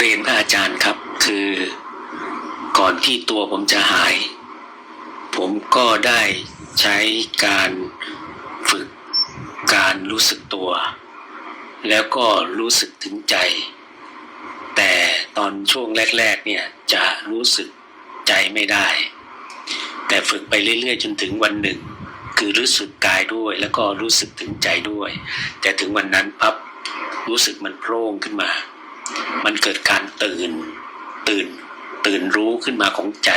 เรียนพระอาจารย์ครับคือ ก่อนที่ตัวผมจะหาย ผมก็ได้ใช้การฝึกการรู้สึกตัว แล้วก็รู้สึกถึงใจ แต่ตอนช่วงแรก ๆ เนี่ยจะรู้สึกใจไม่ได้ แต่ฝึกไปเรื่อย ๆ จนถึงวันหนึ่ง คือรู้สึกกายด้วยแล้วก็รู้สึกถึงใจด้วย แต่ถึงวันนั้นพับรู้สึกมันโพร่งขึ้นมา มันเกิดการตื่น ตื่น ตื่นรู้ขึ้นมาของใจ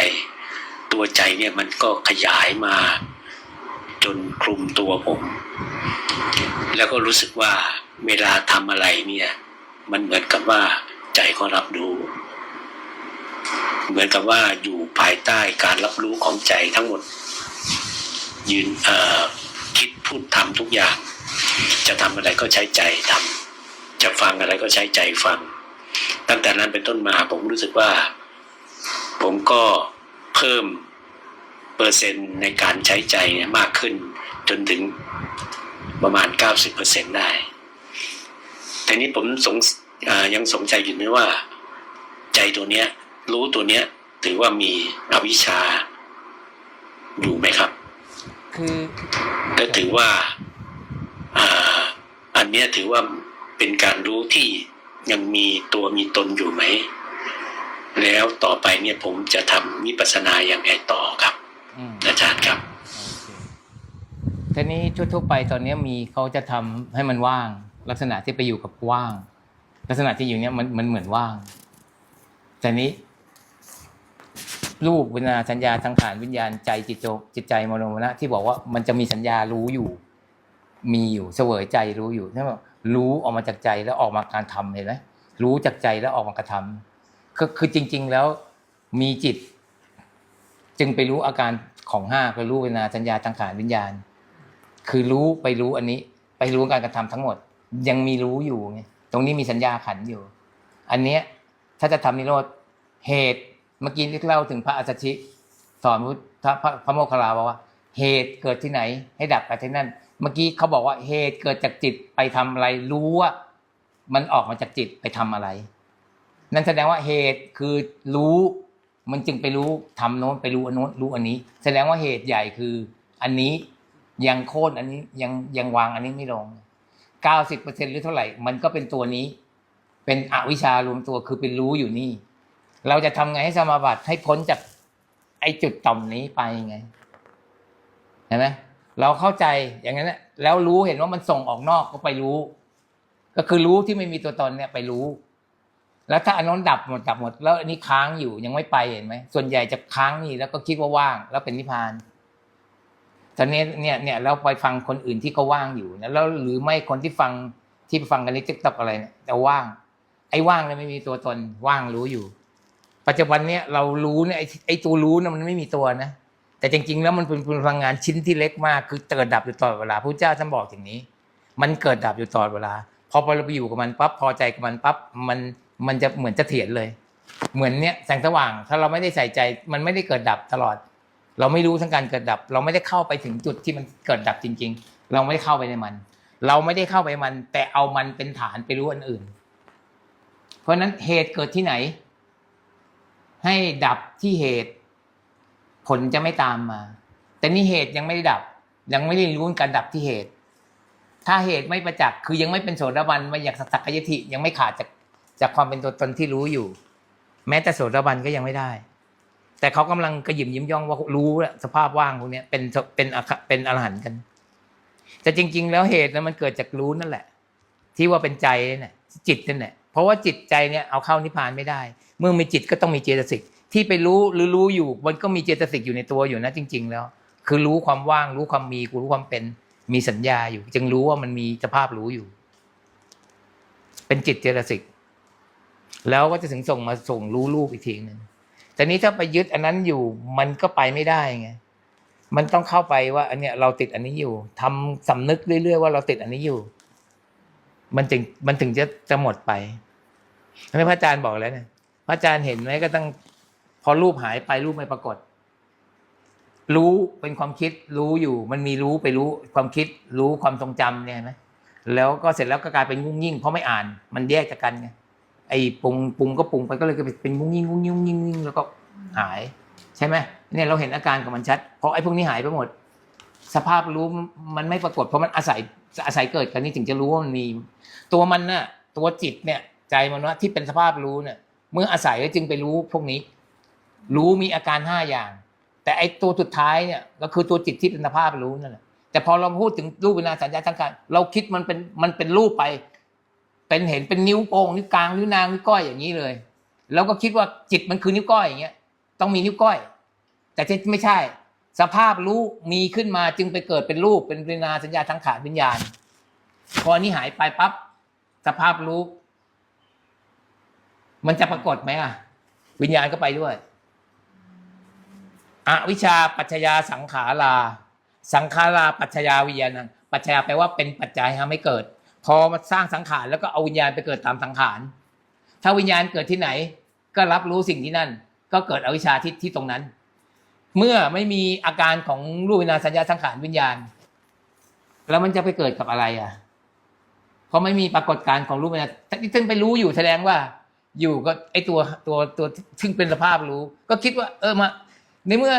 ตัวใจเนี่ยมันก็ขยายมา จนคลุมตัวผม แล้วก็รู้สึกว่าเวลาทำอะไรเนี่ย มันเหมือนกับว่าใจก็รับรู้เหมือนกับว่าอยู่ภายใต้การรับรู้ของใจทั้งหมด ยืนคิดพูดทำทุกอย่าง จะทำอะไรก็ใช้ใจทำจะฟังอะไรก็ใช้ใจฟัง ตั้งแต่นั้นเป็นต้นมาผมรู้สึกว่า ผมก็เพิ่มเปอร์เซ็นต์ในการใช้ใจเนี่ยมากขึ้น จนถึงประมาณ 90%ได้ แต่นี้ผมสงเอ่อยังสงสัยอยู่นะว่า ใจตัวเนี้ย รู้ตัวเนี้ย ถือว่ามีอวิชชาอยู่ไหมครับ คือและถือว่าอ่าอันเนี้ยถือว่าเป็นการรู้ที่ ยังมีตัวมีตนอยู่ไหม แล้วต่อไปเนี่ยผมจะทำวิปัสสนาอย่างไรต่อครับอืมอาจารย์ครับโอเคทีนี้ทั่วๆไปตอนนี้มีเขาจะทำให้มันว่าง ลักษณะที่ไปอยู่กับว่าง ลักษณะที่อยู่เนี้ยมันมันเหมือนว่าง แต่นี้รูปเวทนาสัญญาสังขารวิญญาณใจจิตโจจิตใจมโนมนะที่บอกว่ามันจะมีสัญญารู้อยู่ มีอยู่เสวยใจรู้อยู่นั่นแบบ รู้ออกมาจากใจแล้วออกมาการทำเห็นไหมรู้จากใจแล้วออกมากระทำก็คือจริง ๆ แล้วมีจิต จึงไปรู้อาการของห้าคือรู้เวนาสัญญาสังขารวิญญาณ คือรู้ไปรู้อันนี้ ไปรู้การกระทำทั้งหมด ยังมีรู้อยู่ไงตรงนี้มีสัญญาขันอยู่ อันเนี้ยถ้าจะทำนิโรธเหตุเมื่อกี้ที่เล่าถึงพระอัสสชิสอนพุทธพระพระโมคคัลลาบอกว่า เหตุเกิดที่ไหน ให้ดับไปที่นั่น เมื่อกี้เขาบอกว่าเหตุเกิดจากจิตไปทำอะไร รู้ว่ามันออกมาจากจิตไปทำอะไร นั่นแสดงว่าเหตุคือรู้มันจึงไปรู้ทำโน้นไปรู้อันโน้นรู้อันนี้ แสดงว่าเหตุใหญ่คืออันนี้ยังโค่นอันนี้ยังยังวางอันนี้ไม่ลงเก้าสิบเปอร์เซ็นหรือเท่าไหร่ มันก็เป็นตัวนี้ เป็นอวิชารวมตัวคือเป็นรู้อยู่นี่ เราจะทำไงให้สมาบัติให้พ้นจากไอ้จุดต่อมนี้ไปไง ห็นไหมเราเข้าใจอย่างนั้นแหละแล้วรู้เห็นว่ามันส่งออกนอกก็ไปรู้ ก็คือรู้ที่ไม่มีตัวตนเนี่ยไปรู้ แล้วถ้าอันนั้นดับหมดดับหมด แล้วอันนี้ค้างอยู่ยังไม่ไปเห็นไหมส่วนใหญ่จะค้างนี่แล้วก็คิดว่าว่าง แล้วเป็นนิพพานตอนนี้เนี่ยเนี่ยเราไปฟังคนอื่นที่เขาว่างอยู่นะแล้วหรือไม่คนที่ฟังที่ฟังกันในทิกตอกอะไรเนี่ยแต่ว่าง ไอ้ว่างเนี่ยไม่มีตัวตนว่างรู้อยู่ ปัจจุบันเนี่ยเรารู้เนี่ยไอ้ไอ้ตัวรู้เนี่ยมันไม่มีตัวนะ แต่จริง ๆ แล้วมันเป็นพลังงานชิ้นที่เล็กมาก คือเกิดดับอยู่ตลอดเวลาพระเจ้าท่านบอกอย่างนี้ มันเกิดดับอยู่ตลอดเวลา พอเราไปอยู่กับมันปั๊บพอใจกับมันปั๊บมันมันจะเหมือนจะเถียนเลย เหมือนเนี้ยแสงสว่าง ถ้าเราไม่ได้ใส่ใจ มันไม่ได้เกิดดับตลอด เราไม่รู้ทั้งการเกิดดับ เราไม่ได้เข้าไปถึงจุดที่มันเกิดดับจริง ๆ เราไม่ได้เข้าไปในมัน เราไม่ได้เข้าไปมัน แต่เอามันเป็นฐานไปรู้อันอื่น เพราะฉะนั้นเหตุเกิดที่ไหน ให้ดับที่เหตุ ผลจะไม่ตามมา แต่นี่เหตุยังไม่ได้ดับ ยังไม่ได้รู้การดับที่เหตุ ถ้าเหตุไม่ประจักษ์คือยังไม่เป็นโสดาบันม่อยากสักกายทิยังไม่ขาดจากจากความเป็นตัวตนที่รู้อยู่ แม้แต่โสดาบันก็ยังไม่ได้ แต่เขากำลังกระยิมยิ้มย่องว่ารู้แล้วสภาพว่างพวกนี้เป็นเป็นเป็นอรหันต์กัน แต่จริง ๆ แล้วเหตุนั้นมันเกิดจากรู้นั่นแหละ ที่ว่าเป็นใจนี่ยจิตนั่นแหละเพราะว่าจิตใจเนี่ยเอาเข้านิพพานไม่ได้ เมื่อมีจิตก็ต้องมีเจตสิก ที่ไปรู้หรือรู้อยู่ มันก็มีเจตสิกอยู่ในตัวอยู่นะจริง ๆ แล้ว คือรู้ความว่างรู้ความมีรู้ความเป็นมีสัญญาอยู่ จึงรู้ว่ามันมีสภาพรู้อยู่ เป็นจิตเจตสิก แล้วก็จะถึงส่งมาส่งรู้รูปอีกทีหนึ่งแต่นี้ถ้าไปยึดอันนั้นอยู่ มันก็ไปไม่ได้ไงมันต้องเข้าไปว่า อันเนี้ยเราติดอันนี้อยู่ทำสำนึกเรื่อยๆว่าเราติดอันนี้อยู่ มันถึงมันถึงจะจะหมดไปอันนี้พระอาจารย์บอกแล้วเนี่ยพระอาจารย์เห็นไหมก็ต้อง พอรูปหายไปรูปไม่ปรากฏ รู้เป็นความคิดรู้อยู่ มันมีรู้ไปรู้ความคิด รู้ความทรงจำเนี่ยนไหมแล้วก็เสร็จแล้วก็กลายเป็นงุ่งยิ่งเพราะไม่อ่าน มันแยกจากกันไงไอ้ปรุงปรุงก็ปรุงไปก็เลยก็เป็นงุ้งยิ่งงุ้งยิงงุ้งยิงงุ้งยิงแล้วก็หาย ใช่ไหมเนี่ยเราเห็นอาการของมันชัดเพราะไอ้พวกนี้หายไปหมด สภาพรู้มันไม่ปรากฏ เพราะมันอาศัยอาศัยเกิดกันนี่ถึงจะรู้ว่ามันมี ตัวมันน่ะตัวจิตเนี่ย ใจมันว่าที่เป็นสภาพรู้เนี่ยเมื่ออาศัยแล้วจึงไปรู้พวกนี้ รู้มีอาการห้าอย่าง แต่ไอตัวสุดท้ายเนี่ยก็คือตัวจิตที่เป็นสภาพรู้นั่นแหละแต่พอเราพูดถึงรูปเวลาสัญญาสังขารเราคิดมันเป็นมันเป็นรูปไป เป็นเห็นเป็นนิ้วโป้งนิ้วกลางนิ้วนางนิ้วก้อยอย่างนี้เลย แล้วก็คิดว่าจิตมันคือนิ้วก้อยอย่างเงี้ย ต้องมีนิ้วก้อย แต่ที่ไม่ใช่ สภาพรู้มีขึ้นมาจึงไปเกิดเป็นรูปเป็นเวลาสัญญาทั้งขาดวิญญาณ พอนี้หายไปปั๊บสภาพรู้ มันจะปรากฏไหมอะ วิญญาณก็ไปด้วย อวิชาปัจจยาสังขาราสังขาราปัจจยาวิญญาณังปัจจยาแปลว่าเป็นปัจจัยทำให้เกิด พอมาสร้างสังขารแล้วก็เอาวิญญาณไปเกิดตามสังขาร ถ้าวิญญาณเกิดที่ไหน ก็รับรู้สิ่งที่นั่น ก็เกิดอวิชชาที่ที่ตรงนั้น เมื่อไม่มีอาการของรูปวิญญาณสัญญาสังขารวิญญาณ แล้วมันจะไปเกิดกับอะไรอะเพราะไม่มีปรากฏการณ์ของรูปวิญญาณที่ซึ่งไปรู้อยู่แสดงว่า อยู่ก็ไอตัวตัวตัวซึ่งเป็นสภาพรู้ ก็คิดว่า เออมา ในเมื่อ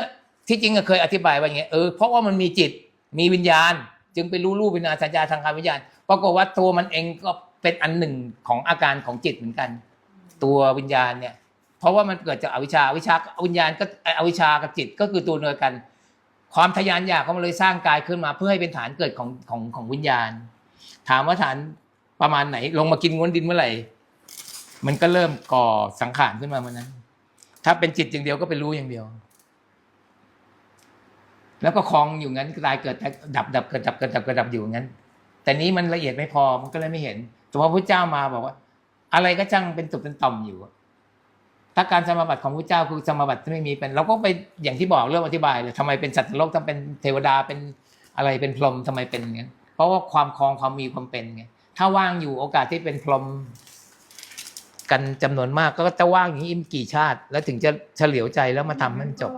ที่จริงก็เคยอธิบายว่าอย่างเงี้ยเออเพราะว่ามันมีจิตมีวิญญาณ จึงไปรู้รูปวิญญาณสัญญาทางการวิญญาณปรากฏว่าตัวมันเองก็เป็นอันหนึ่งของอาการของจิตเหมือนกัน ตัววิญญาณเนี่ยเพราะว่ามันเกิดจากอวิชชาอวิชชาวิญญาณก็อวิชชากับจิตก็คือตัวเดียวกัน ความทะยานอยากเขามันเลยสร้างกายขึ้นมา เพื่อให้เป็นฐานเกิดของของของวิญญาณ ถามว่าฐานประมาณไหน ลงมากินง้วนดินเมื่อไหร่มันก็เริ่มก่อสังขารขึ้นมาเมื่อนั้นถ้าเป็นจิตอย่างเดียวก็เป็นรู้อย่างเดียว แล้วก็คลองอยู่งั้นตายเกิดดับดับเกิดดับเกิดดับเกิดดับอยู่งั้น แต่นี้มันละเอียดไม่พอมันก็เลยไม่เห็น แต่พอพระเจ้ามาบอกว่า อะไรก็จังเป็นตุเป็นต่อมอยู่ถ้าการสมาบัติของพระเจ้าคือสมาบัติที่ไม่มีเป็น เราก็ไปอย่างที่บอกเรื่องอธิบายเลยทำไมเป็นสัตว์โลกทำเป็นเทวดาเป็นอะไรเป็นพรหมทำไมเป็นงั้น เพราะว่าความคลองความมีความเป็นไงถ้าว่างอยู่โอกาสที่เป็นพรหมกันจำนวนมากก็จะว่างอย่างนี้อีกกี่ชาติ แล้วถึงจะเฉลียวใจแล้วมาทำให้มันจบ